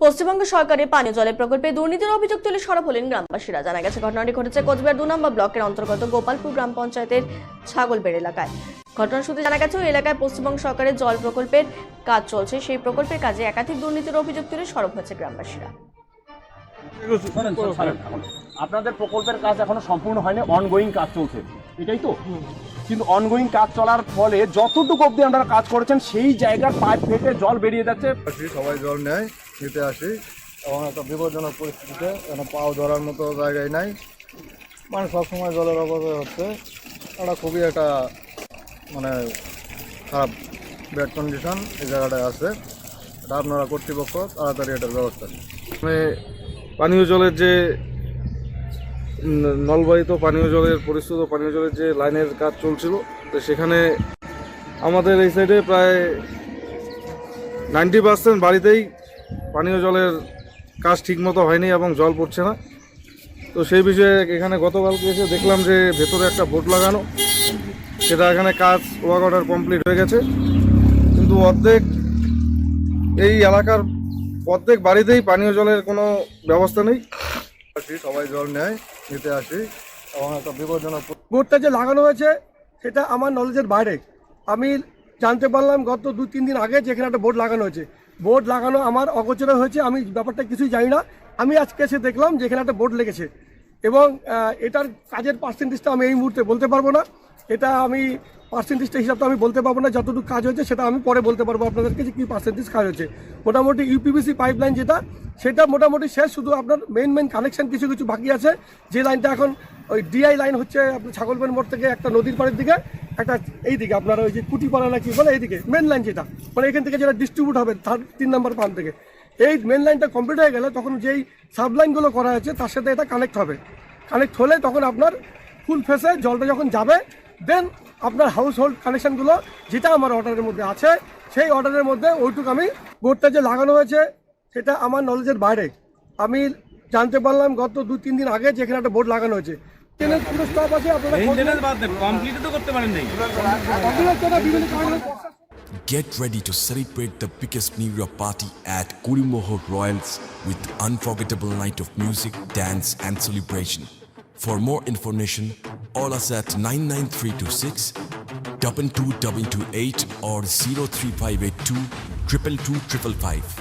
পশ্চিমবঙ্গ সরকারের পানীয় জলের প্রকল্পে দুর্নীতির অভিযোগ তুলে সরব হলেন গ্রামবাসীরা। জানা গেছে ঘটনাটি ঘটেছে কোচবিহার দু নম্বর ব্লকের অন্তর্গত গোপালপুর গ্রাম পঞ্চায়েতের ছাগলবেড় এলাকায়। ঘটনা সূত্রে জানা গেছে ওই এলাকায় পশ্চিমবঙ্গ সরকারের জল প্রকল্পের কাজ চলছে। সেই প্রকল্পের কাজে একাধিক দুর্নীতির অভিযোগ তুলে সরব হয়েছে গ্রামবাসীরা। আপনাদের প্রকল্পের কাজ এখনও সম্পূর্ণ হয়নি অনগোয়িং কাজ চলছে। এটাই তো? কিন্তু অনগোয়িং কাজ চলার ফলে যতটুকু অব্দি আপনারা কাজ করেছেন সেই জায়গার পাইপ ফেটে জল বেরিয়ে যাচ্ছে। সবাই জল নেয়। নিতে আসি এবং একটা বিপজ্জনক পরিস্থিতিতে এখানে পাও ধরার মতো জায়গায় নাই। মানে সবসময় জলের অপচয় হচ্ছে। একটা খুবই একটা মানে খারাপ ব্যাড কন্ডিশন এই জায়গাটায় আছে। এটা আপনারা কর্তৃপক্ষ তাড়াতাড়ি এটার ব্যবস্থা মানে পানীয় জলের যে নলবাহিত পানীয় জলের পরিশ্রুত পানীয় জলের যে লাইনের কাজ চলছিল, তো সেখানে আমাদের এই সাইডে প্রায় নাইনটি পার্সেন্ট বাড়িতেই পানীয় জলের কাজ ঠিকমতো হয়নি এবং জল পড়ছে না। তো সেই বিষয়ে এখানে গতকালকে এসে দেখলাম যে ভেতরে একটা বোট লাগানো। সেটা এখানে কাজ ওয়ার্ক অর্ডার কমপ্লিট হয়ে গেছে। কিন্তু অর্ধেক এই এলাকার প্রত্যেক বাড়িতেই পানীয় জলের কোনো ব্যবস্থা নেই। সবাই জল নেয়, নিতে আসি। এবং একটা বিপজ্জনক বোর্ডটা যে লাগানো হয়েছে, সেটা আমার নলেজের বাইরে। আমি জানতে পারলাম গত দু তিন দিন আগে যে এখানে একটা বোর্ড লাগানো হয়েছে। বোর্ড লাগানো আমার অগোচরে হয়েছে, আমি ব্যাপারটা কিছুই জানি না। আমি আজকে এসে দেখলাম যে এখানে একটা বোর্ড লেগেছে। এবং এটার কাজের পার্সেন্টেজটা আমি এই মুহূর্তে বলতে পারব না। এটা আমি পার্সেন্টেজটা হিসাবটা আমি বলতে পারব না, যতটুকু কাজ হয়েছে সেটা আমি পরে বলতে পারব আপনাদেরকে যে কী পার্সেন্টেজ কাজ হয়েছে। মোটামুটি ইউপিবিসি পাইপলাইন যেটা, সেটা মোটামুটি শেষ, শুধু আপনার মেন মেন কানেকশন কিছু কিছু বাকি আছে। যে লাইনটা এখন ওই ডিআই লাইন হচ্ছে আপনার ছাগলবেন মোড় থেকে একটা নদীর পাড়ের দিকে, একটা এই দিকে আপনার ওই যে কুটিপাড়া না কি বলে এইদিকে মেন লাইন যেটা। মানে এখান থেকে যেটা ডিস্ট্রিবিউট হবে থার্ড তিন নম্বর পাম্প থেকে। এই মেন লাইনটা কমপ্লিট হয়ে গেলে তখন যেই সাবলাইনগুলো করা হয়েছে তার সাথে এটা কানেক্ট হবে। কানেক্ট হলে তখন আপনার ফুল ফেসে জলটা যখন যাবে দেন আপনার হাউস হোল্ড কানেকশনগুলো যেটা আমার অর্ডারের মধ্যে আছে সেই অর্ডারের মধ্যে ওইটুকু আমি বোর্ডটা যে লাগানো হয়েছে সেটা আমার নলেজের বাইরে। আমি জানতে পারলাম গত দু তিন দিন আগে যে এখানে একটা বোর্ড লাগানো হয়েছে। ট্রেনের পুরো স্টপ আছে আপনারা কমপ্লিট বিভিন্ন কারণে Get ready to celebrate the biggest New Year party at Kurimoho Royals with unforgettable night of music, dance and celebration. For more information, call us at 99326 22228 or 03582 222 555.